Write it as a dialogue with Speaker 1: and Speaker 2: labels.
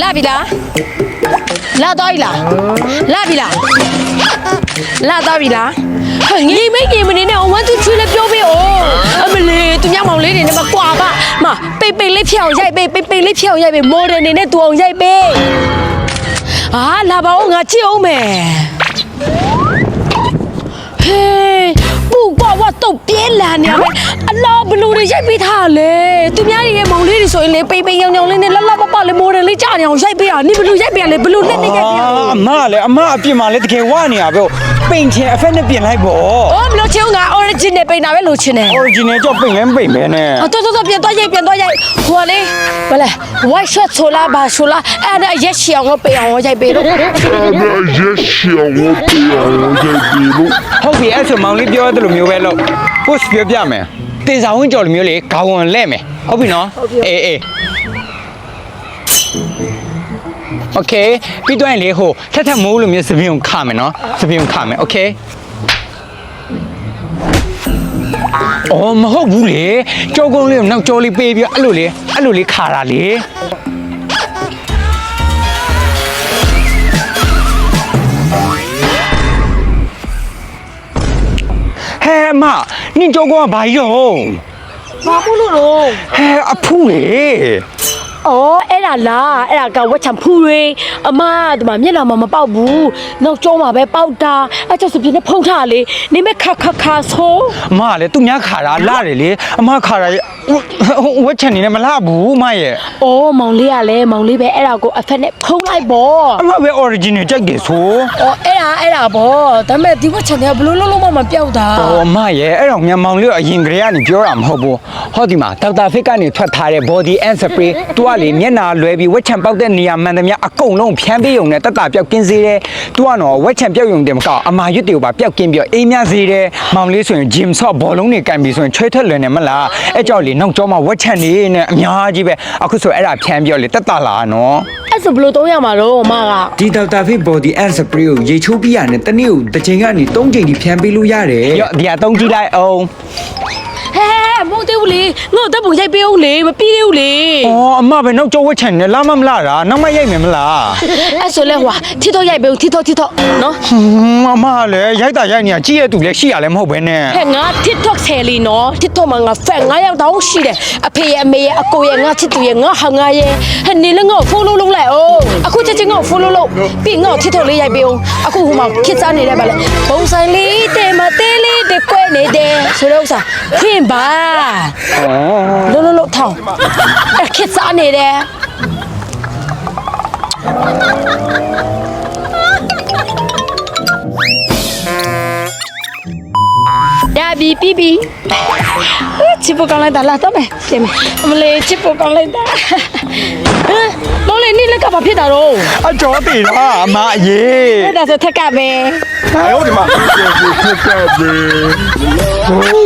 Speaker 1: လာပြီလားလာတော့ပြီလားလာပြီလားလာတော့ပြီလားဟဲ့ငိမိတ်ကြီးမနေနဲ့1 2 3လည်းပြောပေးအောင်အမလေးသူမြောက်မောင်လေးတွေနဲ့မကွာပါမပိတ်ပိတ်လေးဖြောင်းရိုက်ပေးပိတ်ပိတ်လေးဖြောင်းရိုက်ပေးမော်ဒယ်နေနဲ့တူအောင်ရိုက်ပေးအာလာပါဦးငါချစ်အောင်မယ် ရိုက်ပေးထားလေသူများတွေရဲ့မောင်လေးတွေဆိုရင်လေပိန်ပိန်ရောင်ရောင်လေးနဲ့လှလှပပလေးမိုးတယ်လေးကြာနေအောင်ရိုက်ပေးတာနိဘလူရိုက်ပေးရလေဘလူနဲ့နဲ့ရိုက်ပေးရ
Speaker 2: အာအမလည်းအမအပြင်မှာလည်းတကယ်ဝနေရပဲပိန်ချင်အဖက်နဲ့ပြင်လိုက်ပေါ့
Speaker 1: အော်မလို့ချင်းက original ပိန်တာပဲလိုချင်တယ်
Speaker 2: original ကြောင့်ပိန်လဲမပိန်ပဲနဲ့
Speaker 1: အတော်တော်ပြန်တော့ရိုက်ပြန်တော့ရိုက်ဟိုကလေဘယ်လဲ white shirt ဆိုလားဘာဆိုလားအဲ့ဒါအရက်ရှည်အောင်လို့ပိန်အောင်လို့ရိုက်ပေးလို့
Speaker 3: Aber jetzt hier rote Augen, die Luft.
Speaker 2: ဟုတ်ပြီအဲ့ဆိုမောင်လေးပြောရတဲ့လိုမျိုးပဲလို့ push ပြောပြမယ် တင်ဆောင်ဝင်ကြော်လိုမျိုးလေခေါင်းဝင်လဲ့မယ်ဟုတ်ပြီနော်အေးအေး โอเคပြီးတော့ရင်လေဟိုထက်ထက်မိုးလိုမျိုးစပင်းကိုခမယ်နော်စပင်းကိုခမယ်โอเคအော်မဟုတ်ဘူးလေကြောကုန်းလေးကိုနောက်ကြောလေးပေးပြီးအဲ့လိုလေအဲ့လိုလေးခါတာလေ အမနင်ကြောကုန်းကဘာကြီးရော
Speaker 1: ဘာဘူးလို့လို့
Speaker 2: ဟဲ့အဖူးလေ
Speaker 1: အော်အဲ့ဒါလားအဲ့ဒါကဝက်ချံဖူတွေအမဒီမှာမျက်နှာမှာမပေါက်ဘူးနောက်ကျောမှာပဲပေါက်တာအဲ့ကြောင့်စပြင်းနဲ့ဖုံးထားလေနေမဲ့ခါခါခါဆို
Speaker 2: အမကလည်းသူများခါတာလာတယ်လေအမခါတာရဲ့ ဝက်ချန်နေနဲ့မလာဘူးအမရဲ့
Speaker 1: အော်မောင်လေးကလည်းမောင်လေးပဲအဲ့ဒါကိုအဖက်နဲ့ဖုံးလိုက်ပေါ့
Speaker 2: အမပဲ original ကြိုက်တယ်ဆို
Speaker 1: အော်အဲ့ဒါအဲ့ဒါပေါ့ဒါပေမဲ့ဒီဝက်ချန်ကဘလို့လုံးလုံးမမပြောက်တာ။
Speaker 2: အော်မရဲ့အဲ့တော့မြန်မောင်လေးကအရင်ကလေးကနေပြောတာမဟုတ်ဘူး။ဟောဒီမှာဒေါက်တာဖစ်ကနေထွက်ထားတဲ့ body and spray သူကလေမျက်နာလွဲပြီးဝက်ချံပေါက်တဲ့နေရာမှန်သမျှအကုန်လုံးဖြန်းပေးုံနဲ့တက်တာပြောက်ကင်းစေတယ်။ तू ကတော့ဝက်ချံပြောက်ယုံတယ်မကအမာရွတ်တွေကိုပါပြောက်ကင်းပြီးတော့အေးမြစေတယ်။မောင်လေးဆိုရင် gym ဆော့ဘောလုံးတွေကန်ပြီးဆိုရင်ချွဲထွက်လွင်နေမလား။အဲ့ကြောင့်လေနောက်ကျောမှာဝက်ချံနေနဲ့အများကြီးပဲအခုဆိုအဲ့ဒါဖြန်းပြီးတော့လေတက်တာလာနော်
Speaker 1: အဲ့ဆိုဘလို့သုံးရမှာတော့အမက။
Speaker 2: ဒီဒေါက်တာဖစ် body and spray ကိုရေချိုးပြီးရတယ်တနေ့ကိုတစ်ချိန်ကနေ၃ချိန်ထိဖြန်းပေးလို့ရတယ်။ရော့ဒီဟာ၃ကြည့်လိုက်အောင်
Speaker 1: ဟဲဟဲ မဟုတ်သေးဘူးလေငါ့ကိုတပ်ပုံရိုက်ပေးအောင်လေမပြီးသေးဘူးလေ။
Speaker 2: အော်အမပဲနောက်ကျောဝက်ချန်နဲ့လာမမလာတာနောက်မရိုက်မယ်မလား
Speaker 1: အဲ့ဆိုလဲဟွာထီတော့ရိုက်ပေးအောင်ထီတော့ထီတော့နော်။
Speaker 2: ဟွန်းအမလည်းရိုက်တာရိုက်နေတာကြည့်ရတူလည်းရှိရလည်းမဟုတ်ပဲနဲ့
Speaker 1: ဟဲ့ငါ TikTok ဆယ်လီနော် TikTok မှာငါ fan 9ယောက်တောင်ရှိတယ်အဖေရဲ့အမေရဲ့အကိုရဲ့ငါချစ်သူရဲ့ငါဟာငါရဲ့ဟဲ့နေလည်းငါ့ကို follow လုပ်လိုက်အောင်အခုချက်ချင်းငါ့ကို follow လုပ်ပြီးငါ့ကို TikTok လေးရိုက်ပေးအောင်အခုဟိုမှာခစ်စားနေတယ်ဗါလေပုံစံလေးတဲ့မသေးလေး တဲ့ကွဲနေတယ်ဆိုတော့ဥစားခင်ပါ။
Speaker 2: အော်
Speaker 1: လို့လို့လို့ထောင်းအဲ့ခစ်စားနေတယ် ပြီပြီပြီချစ်ဖို့ကောင်းလိုက်တာလာတော့မယ်ပြင်မယ်အမလေးချစ်ဖို့ကောင်းလိုက်တာလုံးလေးနိလက်ကဘာဖြစ်တာတော့
Speaker 2: အကျော်သေးတာအမအေး
Speaker 1: ဒါဆိုထက်ကပဲ
Speaker 3: အဲ့ဟိုဒီမှာထက်ကပဲ